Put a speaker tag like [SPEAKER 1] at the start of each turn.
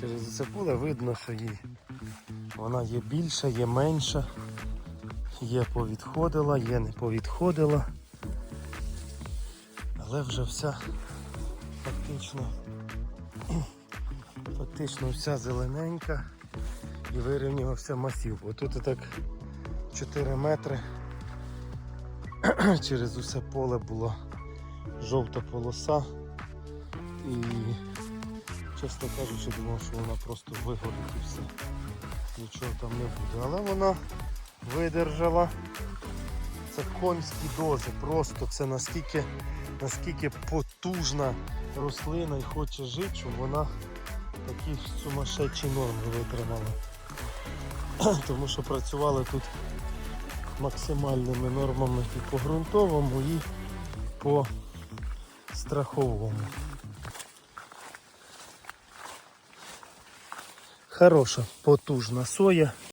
[SPEAKER 1] Через це поле видно, що їй вона є більша, є менша, є повідходила, є не повідходила. Але вже вся фактично, фактично вся зелененька і вирівнювався масів. Бо тут так 4 метри через усе поле була жовта полоса. І чесно кажучи, думав, що вона просто вигорить і все. Нічого там не буде. Але вона видержала. Це конські дози. Просто це наскільки, наскільки потужна рослина і хоче жити, щоб вона такі сумасшедші норми витримала. Тому що працювали тут максимальними нормами і по ґрунтовому, і по страховому. Хороша, потужна соя.